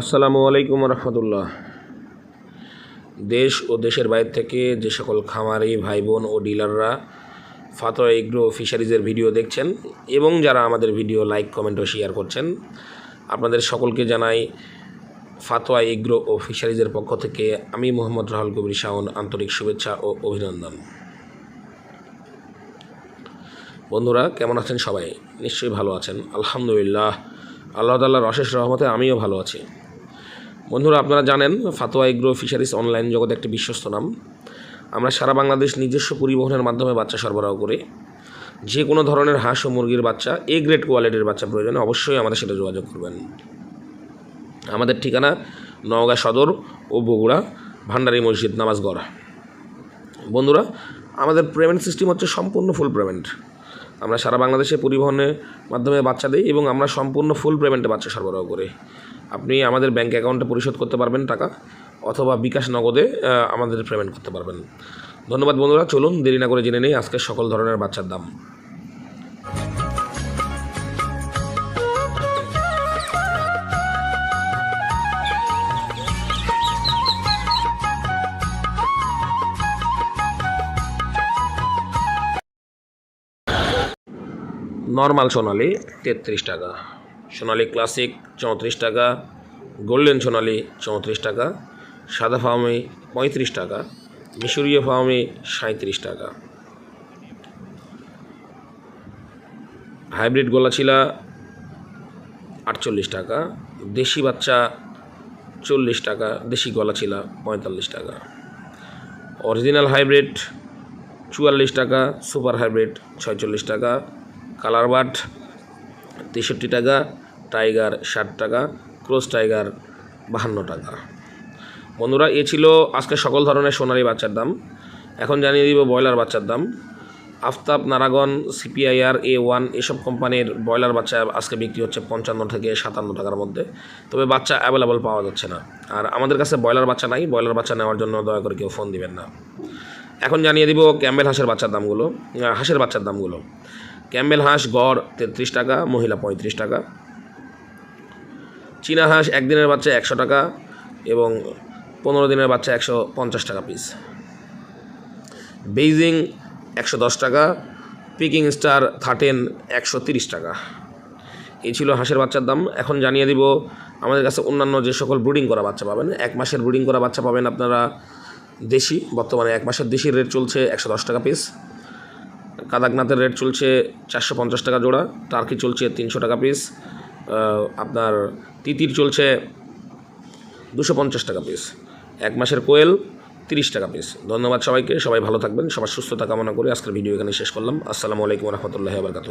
আসসালামু আলাইকুম রহমতুল্লাহ। দেশ ও দেশের বাইরে থেকে যে সকল খামারি ভাই বোন ও ডিলাররা ফাতোয়া এগ্রো ফিশারিজের ভিডিও দেখছেন এবং যারা আমাদের ভিডিও লাইক, কমেন্ট ও শেয়ার করছেন, আপনাদের সকলকে জানাই ফাতোয়া এগ্রো ও ফিশারিজের পক্ষ থেকে আমি মোহাম্মদ রাহুল কবির শাওন আন্তরিক শুভেচ্ছা ও অভিনন্দন। বন্ধুরা, কেমন আছেন সবাই? নিশ্চয়ই ভালো আছেন। আলহামদুলিল্লাহ। আল্লাহ তাল্লাহর অশেষ রহমতে আমিও ভালো আছি। বন্ধুরা, আপনারা জানেন ফাতোয়া এগ্রো ফিশারিজ অনলাইন জগতে একটি বিশ্বস্ত নাম। আমরা সারা বাংলাদেশ নিজস্ব পরিবহনের মাধ্যমে বাচ্চা সরবরাহ করি। যে কোনো ধরনের হাঁস ও মুরগির বাচ্চা, এ গ্রেড কোয়ালিটির বাচ্চা প্রয়োজনে অবশ্যই আমাদের সাথে যোগাযোগ করবেন। আমাদের ঠিকানা নওগাঁ সদর ও বগুড়া, ভান্ডারী মসজিদ নামাজগড়। বন্ধুরা, আমাদের পেমেন্ট সিস্টেম হচ্ছে সম্পূর্ণ ফুল পেমেন্ট আমরা সারা বাংলাদেশে পরিবহনের মাধ্যমে বাচ্চা দিই এবং আমরা সম্পূর্ণ ফুল পেমেন্টে বাচ্চা সরবরাহ করি। আপনি আমাদের ব্যাঙ্ক অ্যাকাউন্টে পরিশোধ করতে পারবেন টাকা অথবা বিকাশ নগদে আমাদের পেমেন্ট করতে পারবেন। ধন্যবাদ বন্ধুরা, চলুন দেরি না করে জেনে নেই আজকে সকল ধরনের বাচ্চার দাম। নর্মাল সোনালি তেত্রিশ টাকা। সোনালি ক্লাসিক, চৌত্রিশ টাকা। গোল্ডেন সোনালি, চৌত্রিশ টাকা। সাদা ফার্মি পঁয়ত্রিশ টাকা। মিশরীয় ফার্মি সাঁত্রিশ টাকা। হাইব্রিড গোলাচিলা আটচল্লিশ টাকা। দেশি বাচ্চা, চল্লিশ টাকা। দেশি গলাচিলা পঁয়তাল্লিশ টাকা। অরিজিনাল হাইব্রিড, চুয়াল্লিশ টাকা। সুপার হাইব্রিড, ছয়চল্লিশ টাকা। কালার বাট তেষট্টি টাকা, টাইগার ষাট টাকা, ক্রস টাইগার বাহান্ন টাকা। বন্ধুরা, এ ছিল আজকে সকল ধরনের সোনারি বাচ্চার দাম। এখন জানিয়ে দিব ব্রয়লার বাচ্চার দাম। আফতাব, নারাগন, সিপিআইআর, এ ওয়ান এসব কোম্পানির ব্রয়লার বাচ্চা আজকে বিক্রি হচ্ছে পঞ্চান্ন থেকে সাতান্ন টাকার মধ্যে। তবে বাচ্চা অ্যাভেলেবল পাওয়া যাচ্ছে না। আর আমাদের কাছে ব্রয়লার বাচ্চা নাই। ব্রয়লার বাচ্চা নেওয়ার জন্য দয়া করে কেউ ফোন দিবেন না। এখন জানিয়ে দিব ক্যাম্বেল হাঁসের বাচ্চার দামগুলো হাঁসের বাচ্চার দামগুলো। ক্যাম্বেল হাঁস গড় তেত্রিশ টাকা, মহিলা পঁয়ত্রিশ টাকা। চীনা হাঁস একদিনের বাচ্চা একশো টাকা এবং পনেরো দিনের বাচ্চা একশো পঞ্চাশ টাকা পিস বেইজিং একশো দশ টাকা, পিকিং স্টার থার্টেন একশো তিরিশ টাকা। এই ছিল হাঁসের বাচ্চার দাম। এখন জানিয়ে দিব, আমাদের কাছে অন্যান্য যে সকল ব্রুডিং করা বাচ্চা পাবেন, এক মাসের ব্রুডিং করা বাচ্চা পাবেন আপনারা দেশি, বর্তমানে এক মাসের দেশির রেট চলছে একশো দশ টাকা পিস কাদাকনাথের রেট চলছে চারশো পঞ্চাশ টাকা জোড়া, টার্কি চলছে তিনশো টাকা পিস আপনার তিতির চলছে দুশো পঞ্চাশ টাকা পিস এক মাসের কোয়েল তিরিশ টাকা পিস ধন্যবাদ সবাইকে, সবাই ভালো থাকবেন, সবার সুস্থতা কামনা করে আজকের ভিডিও এখানে শেষ করলাম। আসসালামু আলাইকুম রহমতুল্লাহ আবরকাত